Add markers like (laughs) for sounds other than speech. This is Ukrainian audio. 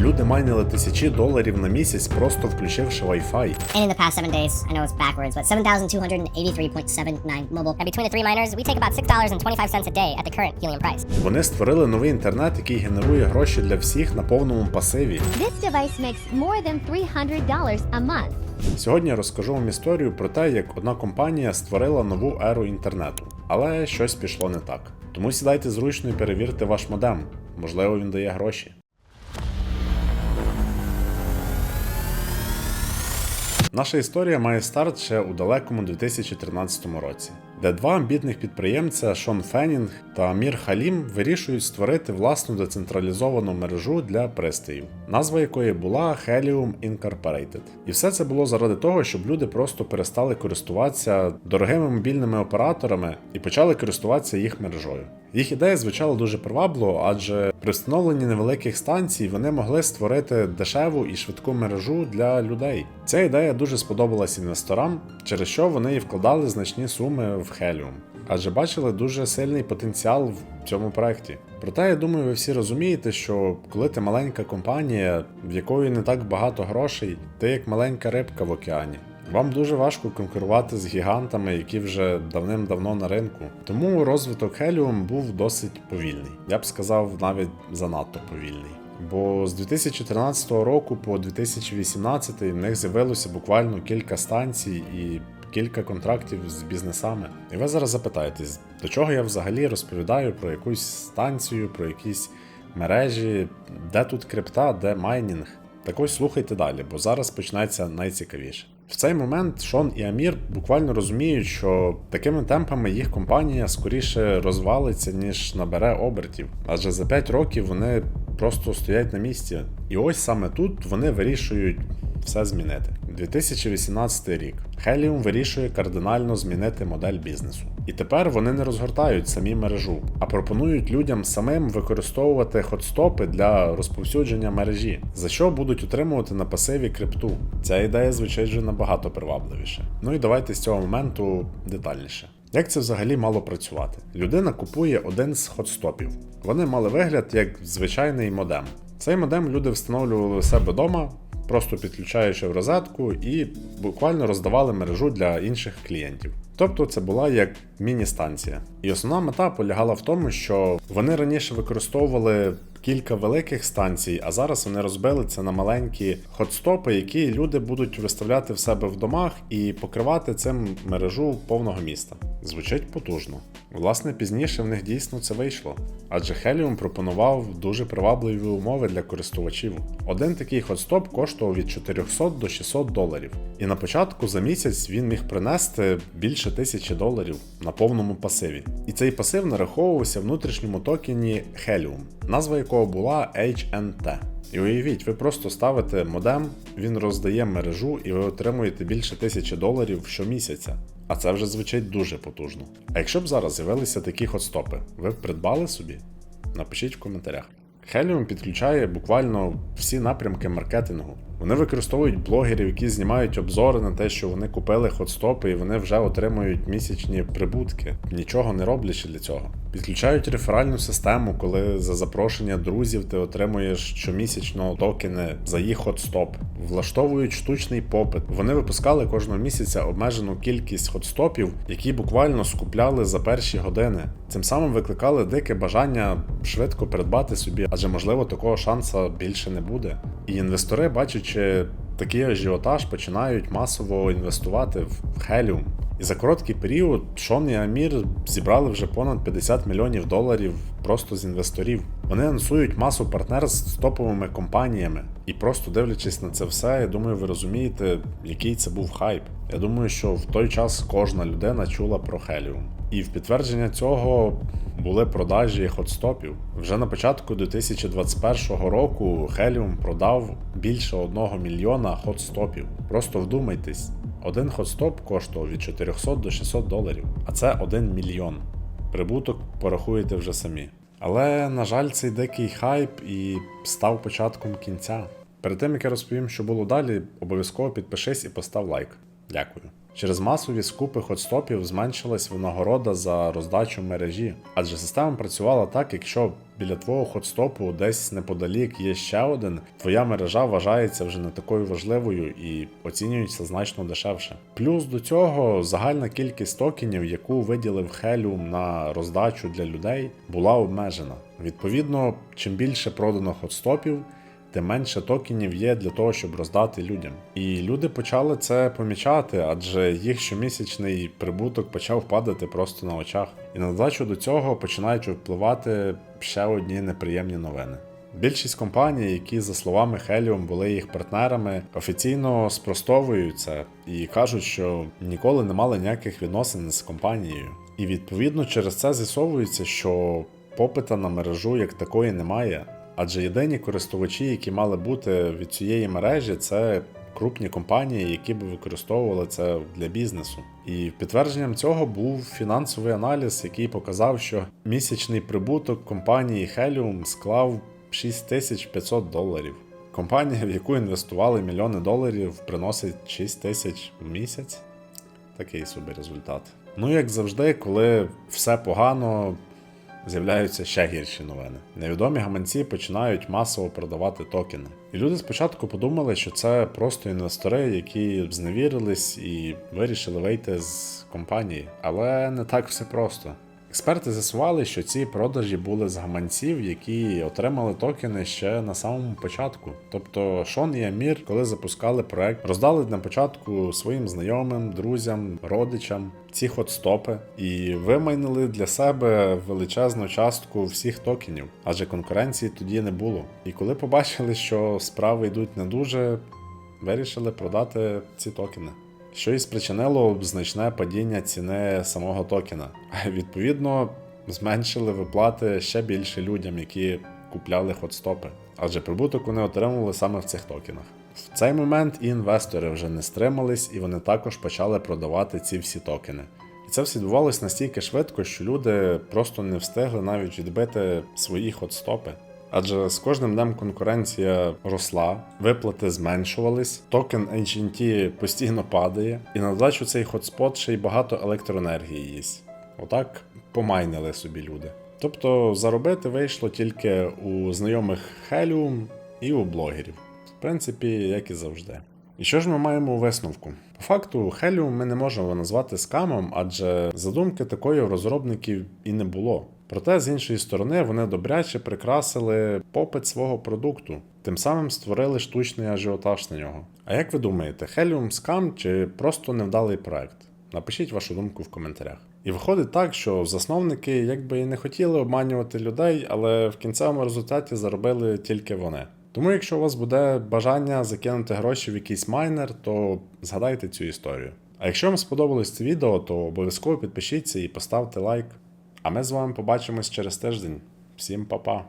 Люди майнили тисячі доларів на місяць, просто включивши Wi-Fi. And in the past seven days, I know it's backwards, but 7,283.79 mobile. And between the three miners, we take about $6.25 a day at the current helium price. Вони створили новий інтернет, який генерує гроші для всіх на повному пасиві. This device makes more than $300 a month. Сьогодні я розкажу вам історію про те, як одна компанія створила нову еру інтернету, але щось пішло не так. Тому сідайте зручно і перевірте ваш модем. Можливо, він дає гроші. Наша історія має старт ще у далекому 2013 році, де два амбітних підприємця Шон Феннінг та Амір Халім вирішують створити власну децентралізовану мережу для пристроїв, назва якої була Helium Incorporated. І все це було заради того, щоб люди просто перестали користуватися дорогими мобільними операторами і почали користуватися їх мережою. Їх ідея звучала дуже привабливо, адже при встановленні невеликих станцій вони могли створити дешеву і швидку мережу для людей. Ця ідея дуже сподобалась інвесторам, через що вони і вкладали значні суми в Helium, адже бачили дуже сильний потенціал в цьому проєкті. Проте я думаю, ви всі розумієте, що коли ти маленька компанія, в якої не так багато грошей, ти як маленька рибка в океані. Вам дуже важко конкурувати з гігантами, які вже давним-давно на ринку. Тому розвиток Helium був досить повільний. Я б сказав, навіть занадто повільний. Бо з 2014 року по 2018 в них з'явилося буквально кілька станцій і кілька контрактів з бізнесами. І ви зараз запитаєтесь, до чого я взагалі розповідаю про якусь станцію, про якісь мережі, де тут крипта, де майнінг. Так ось слухайте далі, бо зараз почнеться найцікавіше. В цей момент Шон і Амір буквально розуміють, що такими темпами їх компанія скоріше розвалиться, ніж набере обертів. Адже за 5 років вони просто стоять на місці. І ось саме тут вони вирішують все змінити. 2018 рік Helium вирішує кардинально змінити модель бізнесу. І тепер вони не розгортають самі мережу, а пропонують людям самим використовувати хотстопи для розповсюдження мережі, за що будуть отримувати на пасиві крипту. Ця ідея звучить вже набагато привабливіше. Ну і давайте з цього моменту детальніше. Як це взагалі мало працювати? Людина купує один з хотстопів. Вони мали вигляд як звичайний модем. Цей модем люди встановлювали у себе вдома, просто підключаючи в розетку, і буквально роздавали мережу для інших клієнтів. Тобто це була як міні-станція. І основна мета полягала в тому, що вони раніше використовували кілька великих станцій, а зараз вони розбили це на маленькі хотстопи, які люди будуть виставляти в себе в домах і покривати цим мережу повного міста. Звучить потужно. Власне, пізніше в них дійсно це вийшло, адже Helium пропонував дуже привабливі умови для користувачів. Один такий хотстоп коштував від 400 до 600 доларів, і на початку за місяць він міг принести більше тисячі доларів на повному пасиві. І цей пасив нараховувався внутрішньому токені Helium, назва якого була HNT. І уявіть, ви просто ставите модем, він роздає мережу і ви отримуєте більше тисячі доларів щомісяця. А це вже звучить дуже потужно. А якщо б зараз з'явилися такі хотстопи, ви б придбали собі? Напишіть в коментарях. Helium підключає буквально всі напрямки маркетингу. Вони використовують блогерів, які знімають обзори на те, що вони купили хотстопи і вони вже отримують місячні прибутки, нічого не роблячи для цього. Підключають реферальну систему, коли за запрошення друзів ти отримуєш щомісячно токени за їх хотстоп. Влаштовують штучний попит. Вони випускали кожного місяця обмежену кількість хотстопів, які буквально скупляли за перші години. Цим самим викликали дике бажання швидко придбати собі, адже можливо такого шанса більше не буде. І інвестори, бачачи такий ажіотаж, починають масово інвестувати в Helium. І за короткий період Шон і Амір зібрали вже понад 50 мільйонів доларів просто з інвесторів. Вони анонсують масу партнерств з топовими компаніями. І просто дивлячись на це все, я думаю, ви розумієте, який це був хайп. Я думаю, що в той час кожна людина чула про Helium. І в підтвердження цього були продажі хотстопів. Вже на початку 2021 року Helium продав більше 1 мільйона хотстопів. Просто вдумайтесь, один хотстоп коштував від 400 до 600 доларів, а це 1 мільйон. Прибуток порахуєте вже самі. Але, на жаль, цей дикий хайп і став початком кінця. Перед тим як я розповім, що було далі, обов'язково підпишись і постав лайк. Дякую. Через масові скупи хотстопів зменшилась винагорода за роздачу мережі, адже система працювала так, якщо біля твого хотстопу десь неподалік є ще один, твоя мережа вважається вже не такою важливою і оцінюється значно дешевше. Плюс до цього загальна кількість токенів, яку виділив Helium на роздачу для людей, була обмежена. Відповідно, чим більше продано хотстопів, тим менше токенів є для того, щоб роздати людям. І люди почали це помічати, адже їх щомісячний прибуток почав падати просто на очах. І на додачу до цього починають впливати ще одні неприємні новини. Більшість компаній, які, за словами Helium, були їх партнерами, офіційно спростовують це і кажуть, що ніколи не мали ніяких відносин з компанією. І відповідно через це з'ясовується, що попита на мережу як такої немає. Адже єдині користувачі, які мали бути від цієї мережі, це крупні компанії, які б використовували це для бізнесу. І підтвердженням цього був фінансовий аналіз, який показав, що місячний прибуток компанії Helium склав 6500 доларів. Компанія, в яку інвестували мільйони доларів, приносить 6 тисяч в місяць. Такий собі результат. Ну, як завжди, коли все погано, з'являються ще гірші новини. Невідомі гаманці починають масово продавати токени. І люди спочатку подумали, що це просто інвестори, які зневірились і вирішили вийти з компанії. Але не так все просто. Експерти з'ясували, що ці продажі були з гаманців, які отримали токени ще на самому початку. Тобто Шон і Амір, коли запускали проект, роздали на початку своїм знайомим, друзям, родичам ці хотстопи і вимайнили для себе величезну частку всіх токенів, адже конкуренції тоді не було. І коли побачили, що справи йдуть не дуже, вирішили продати ці токени що і спричинило значне падіння ціни самого токена. (laughs) Відповідно зменшили виплати ще більше людям, які купляли хотстопи. Адже прибуток вони отримували саме в цих токенах. В цей момент і інвестори вже не стримались, і вони також почали продавати ці всі токени. І це все відбувалось настільки швидко, що люди просто не встигли навіть відбити свої хотстопи. Адже з кожним днем конкуренція росла, виплати зменшувались, токен HNT постійно падає, і на додачу цей хотспот ще й багато електроенергії їсть. Отак помайнили собі люди. Тобто заробити вийшло тільки у знайомих Helium і у блогерів. В принципі, як і завжди. І що ж ми маємо у висновку? По факту, Helium ми не можемо назвати скамом, адже задумки такої у розробників і не було. Проте, з іншої сторони, вони добряче прикрасили попит свого продукту, тим самим створили штучний ажіотаж на нього. А як ви думаєте, Helium скам чи просто невдалий проект? Напишіть вашу думку в коментарях. І виходить так, що засновники якби і не хотіли обманювати людей, але в кінцевому результаті заробили тільки вони. Тому, якщо у вас буде бажання закинути гроші в якийсь майнер, то згадайте цю історію. А якщо вам сподобалось це відео, то обов'язково підпишіться і поставте лайк. А ми з вами побачимось через тиждень. Всім па-па!